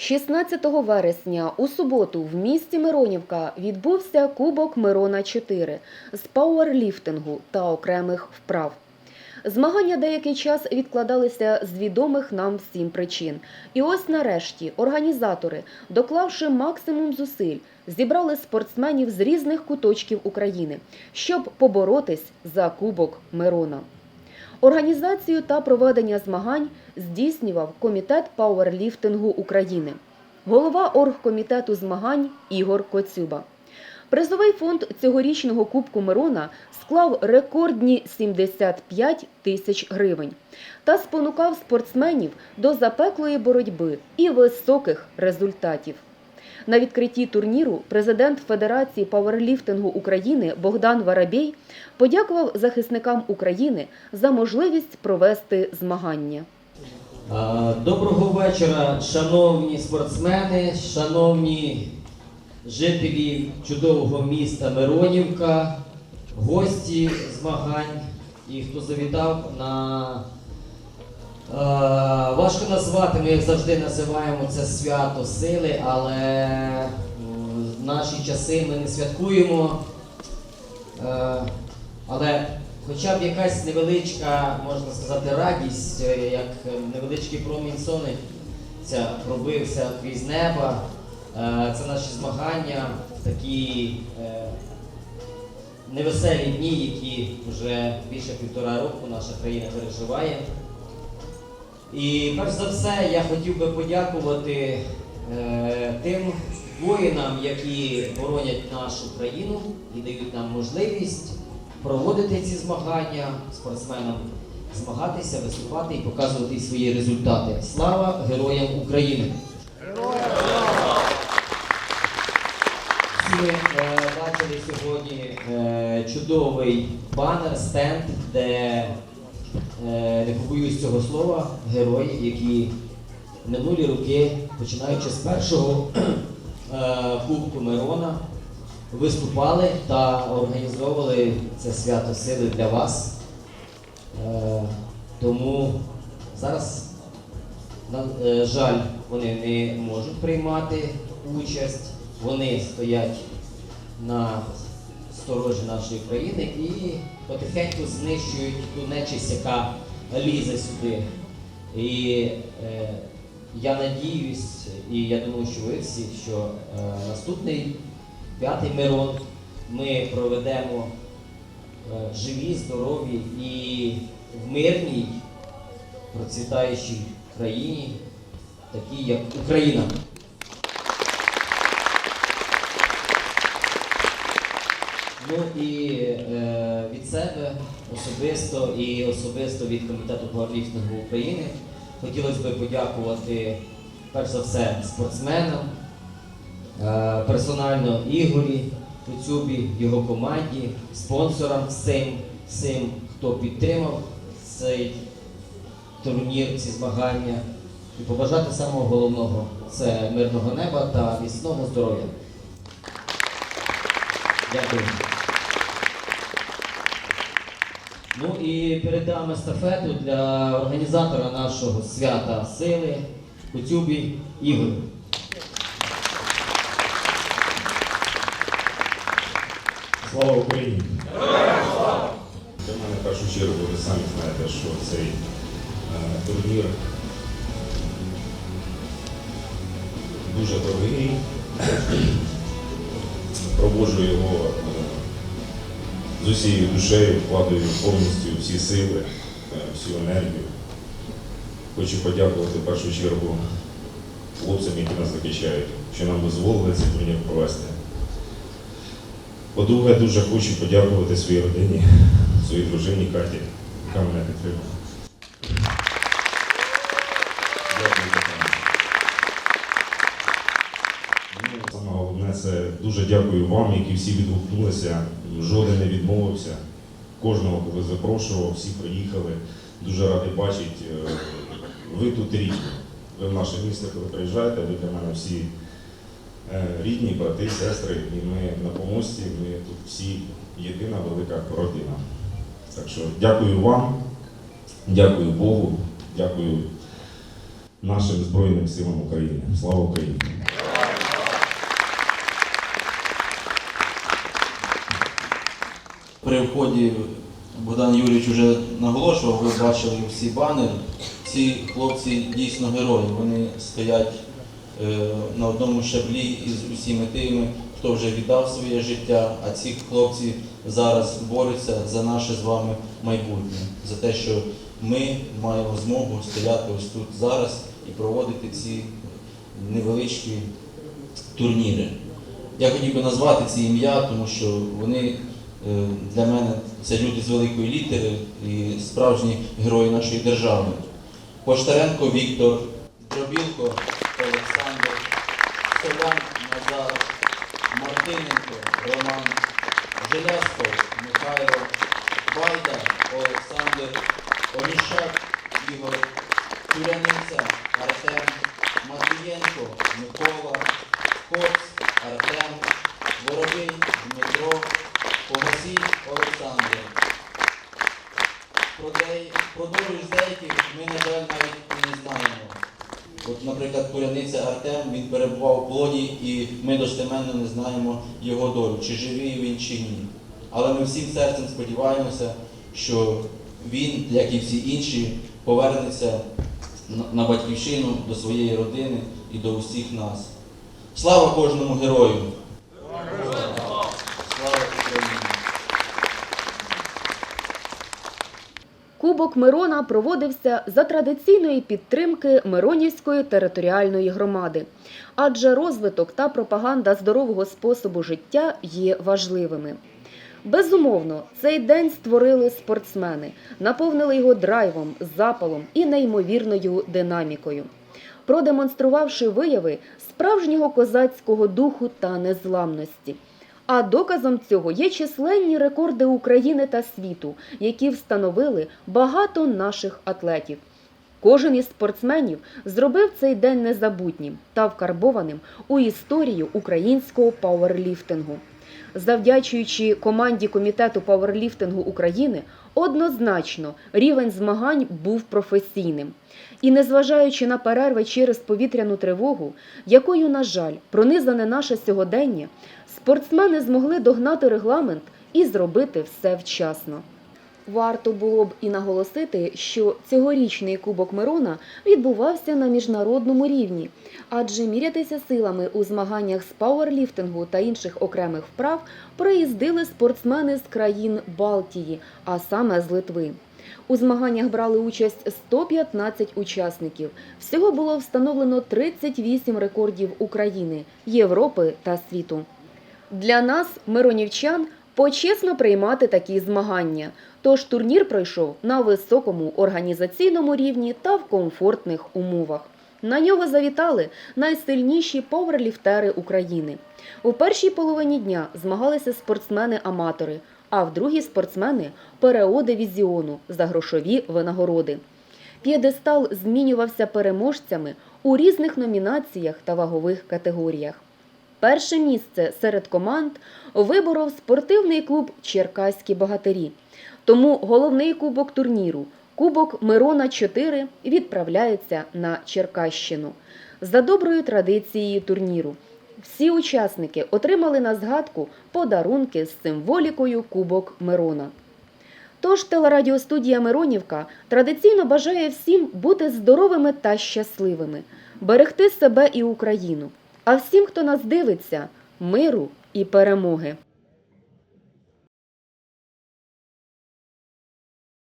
16 вересня у суботу в місті Миронівка відбувся Кубок Мирона 4 з пауерліфтингу та окремих вправ. Змагання деякий час відкладалися з відомих нам всім причин. І ось нарешті організатори, доклавши максимум зусиль, зібрали спортсменів з різних куточків України, щоб поборотись за Кубок Мирона. Організацію та проведення змагань здійснював Комітет пауерліфтингу України, голова оргкомітету змагань Ігор Коцюба. Призовий фонд цьогорічного Кубку Мирона склав рекордні 75 тисяч гривень та спонукав спортсменів до запеклої боротьби і високих результатів. На відкритті турніру президент Федерації пауерліфтингу України Богдан Варабій подякував захисникам України за можливість провести змагання. Доброго вечора, шановні спортсмени, шановні жителі чудового міста Миронівка, гості змагань і хто завітав на важко назвати, ми як завжди називаємо це свято сили, але в наші часи ми не святкуємо. Е, але хоча б якась невеличка, можна сказати, радість, е, як е, невеличкий промінь сонця пробився крізь неба. Е, Це наші змагання, такі е, невеселі дні, які вже більше півтора року наша країна переживає. І перш за все я хотів би подякувати е, тим воїнам, які боронять нашу країну і дають нам можливість проводити ці змагання, спортсменам змагатися, виступати і показувати свої результати. Слава героям України! Ми е, бачили сьогодні е, чудовий банер, стенд, де не побоюсь цього слова, герої, які минулі роки, починаючи з першого е, Кубку Мирона, виступали та організовували це свято сили для вас. Е, тому зараз, на е, жаль, вони не можуть приймати участь, вони стоять на сторожі нашої країни і потихеньку знищують ту нечисть, яка лізе сюди. І е, я надіюсь, і я думаю, що ви всі, що е, наступний п'ятий Мирон ми проведемо е, живі, здорові і в мирній, процвітаючій країні, такій як Україна. Ну і е, від себе особисто і особисто від комітету пауерліфтингу України хотілося б подякувати перш за все спортсменам, е, персонально Ігорі Коцюбі, його команді, спонсорам всім, всім, хто підтримав цей турнір, ці змагання. І побажати самого головного це мирного неба та міцного здоров'я. Дякую. Ну і передам естафету для організатора нашого свята сили Куцюбі Ігорю. Слава Україні! Для мене в першу чергу ви самі знаєте, що цей е, турнір дуже дорогий. Проводжу його е, з усією душею, вкладаю повністю всі сили, е, всю енергію. Хочу подякувати в першу чергу хлопцям, які нас захищають, що нам дозволили цей турнір провести. По-друге, дуже хочу подякувати своїй родині, своїй дружині Каті, яка мене підтримала. Дякую. Ну, Саме головне це дуже дякую вам, які всі відгукнулися. Жоден не відмовився. Кожного, коли запрошував, всі приїхали. Дуже радий бачити. е, Ви тут рідні. Ви в наше місто, коли приїжджаєте, ви для мене всі е, рідні, брати, сестри, і ми на помості, ми тут всі єдина велика родина. Так що дякую вам, дякую Богу, дякую нашим Збройним силам України. Слава Україні! При вході Богдан Юрійович вже наголошував, ви бачили всі банери. Ці хлопці дійсно герої. Вони стоять е, на одному шаблі із усіма тими, хто вже віддав своє життя, а ці хлопці зараз борються за наше з вами майбутнє, за те, що ми маємо змогу стояти ось тут зараз і проводити ці невеличкі турніри. Я хотів би назвати ці ім'я, тому що вони для мене це люди з великої літери і справжні герої нашої держави. Поштаренко Віктор, Дробілко Олександр, Солян Назар, Мартиненко Роман, Желязков Михайло, Байда Олександр, Онішак Ігор, Тюряниця Артем, Матвієнко Микола, Коц і ми достеменно не знаємо його долю, чи живий він, чи ні. Але ми всім серцем сподіваємося, що він, як і всі інші, повернеться на- батьківщину до своєї родини і до усіх нас. Слава кожному герою! Слава Україні! Кубок Мирона проводився за традиційної підтримки Миронівської територіальної громади, адже розвиток та пропаганда здорового способу життя є важливими. Безумовно, цей день створили спортсмени, наповнили його драйвом, запалом і неймовірною динамікою, продемонструвавши вияви справжнього козацького духу та незламності. А доказом цього є численні рекорди України та світу, які встановили багато наших атлетів. Кожен із спортсменів зробив цей день незабутнім та вкарбованим у історію українського пауерліфтингу. Завдячуючи команді комітету пауерліфтингу України, однозначно рівень змагань був професійним. І незважаючи на перерви через повітряну тривогу, якою, на жаль, пронизане наше сьогодення, спортсмени змогли догнати регламент і зробити все вчасно. Варто було б і наголосити, що цьогорічний Кубок Мирона відбувався на міжнародному рівні, адже мірятися силами у змаганнях з пауерліфтингу та інших окремих вправ приїздили спортсмени з країн Балтії, а саме з Литви. У змаганнях брали участь 115 учасників. Всього було встановлено 38 рекордів України, Європи та світу. Для нас, миронівчан, почесно приймати такі змагання. Тож турнір пройшов на високому організаційному рівні та в комфортних умовах. На нього завітали найсильніші поверліфтери України. У першій половині дня змагалися спортсмени-аматори, а в другій спортсмени ПРО дивізіону за грошові винагороди. П'єдестал змінювався переможцями у різних номінаціях та вагових категоріях. Перше місце серед команд виборов спортивний клуб Черкаські богатирі. Тому головний кубок турніру Кубок Мирона 4 відправляється на Черкащину. За доброю традицією турніру. Всі учасники отримали на згадку подарунки з символікою Кубок Мирона. Тож телерадіостудія Миронівка традиційно бажає всім бути здоровими та щасливими, берегти себе і Україну. А всім, хто нас дивиться, миру і перемоги.